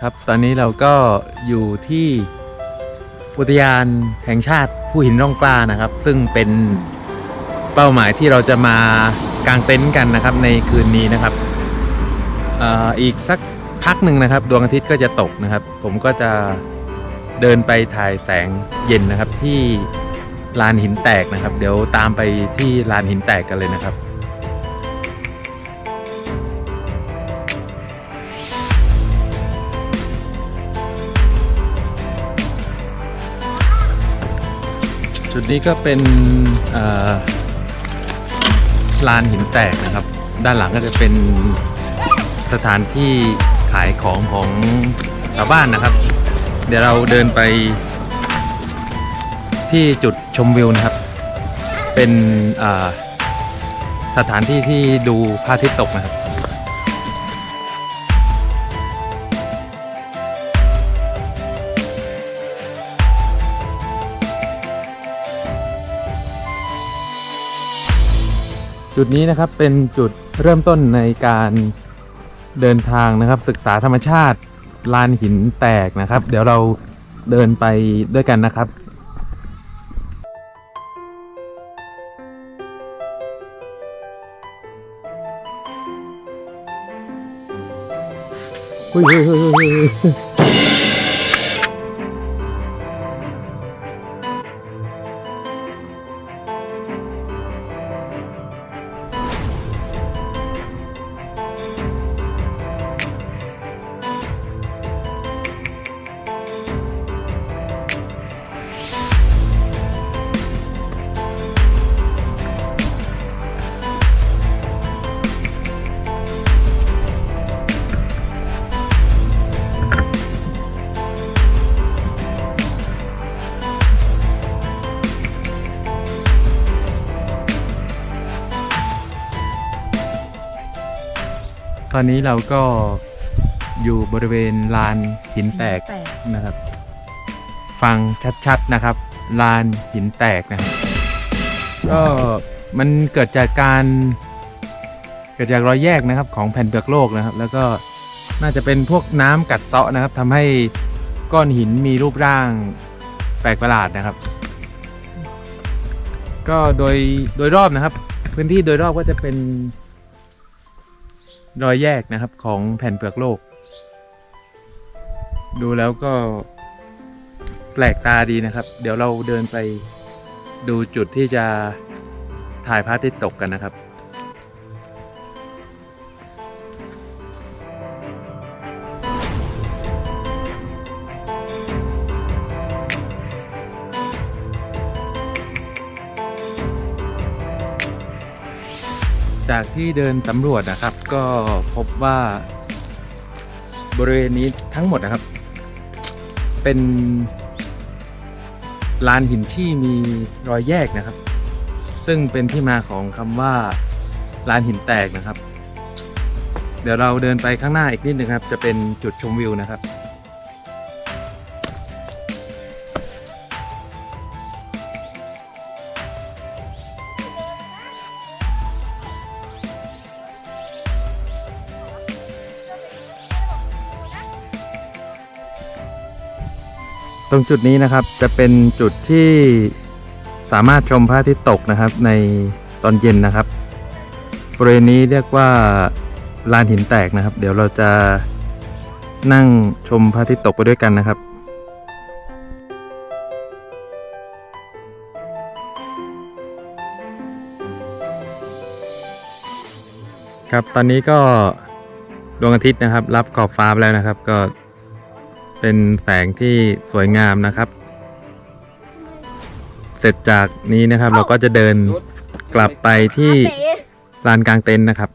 ครับ ตอนนี้เราก็อยู่ที่อุทยานแห่งชาติผู้หินร่องกล้านะครับ ซึ่งเป็นเป้าหมายที่เราจะมากางเต็นท์กันนะครับในคืนนี้นะครับออีกสักพักหนึ่งนะครับ ดวงอาทิตย์ก็จะตกนะครับ ผมก็จะเดินไปถ่ายแสงเย็นนะครับที่ลานหินแตกนะครับ เดี๋ยวตามไปที่ลานหินแตกกันเลยนะครับ จุดนี้ก็เป็นลานหินแตกนะครับ ด้านหลังก็จะเป็นสถานที่ขายของของชาวบ้านนะครับ เดี๋ยวเราเดินไปที่จุดชมวิวนะครับ เป็นสถานที่ที่ดูพระอาทิตย์ตกนะครับ จุดนี้นะครับเป็นจุดเริ่มต้นในการเดินทางนะครับ ศึกษาธรรมชาติลานหินแตกนะครับ เดี๋ยวเราเดินไปด้วยกันนะครับเฮ้ยเฮ้ยเฮ้ยเฮ้ย ตอนนี้เราก็อยู่บริเวณลานหินแตกแตกนะครับ ฟังชัดๆนะครับ ลานหินแตกนะครับก็มันเกิดจากการเกิดจากรอยแยกนะครับของแผ่นเปลือกโลกนะครับ แล้วก็น่าจะเป็นพวกน้ำกัดเซาะนะครับทำให้ก้อนหินมีรูปร่างแปลกประหลาดนะครับ ก็โดยโดยรอบนะครับ พื้นที่โดยรอบก็จะเป็น รอยแยกนะครับของแผ่นเปลือกโลก ดูแล้วก็แปลกตาดีนะครับ เดี๋ยวเราเดินไปดูจุดที่จะถ่ายพระอาทิตย์ตกกันนะครับ จากที่เดินสำรวจนะครับ ก็พบว่าบริเวณนี้ทั้งหมดนะครับ เป็นลานหินที่มีรอยแยกนะครับ ซึ่งเป็นที่มาของคำว่าลานหินแตกนะครับ เดี๋ยวเราเดินไปข้างหน้าอีกนิดนึงครับ จะเป็นจุดชมวิวนะครับ ตรงจุดนี้นะครับจะเป็นจุดที่สามารถชมพระอาทิตย์ตกนะครับในตอนเย็นนะครับบริเวณนี้เรียกว่าลานหินแตกนะครับ เดี๋ยวเราจะนั่งชมพระอาทิตย์ตกไปด้วยกันนะครับครับตอนนี้ก็ดวงอาทิตย์นะครับ รับขอบฟ้าไปแล้วนะครับ ก็ เป็นแสงที่สวยงามนะครับ เสร็จจากนี้นะครับ เราก็จะเดินกลับไปที่ลานกลางเต็นท์นะครับ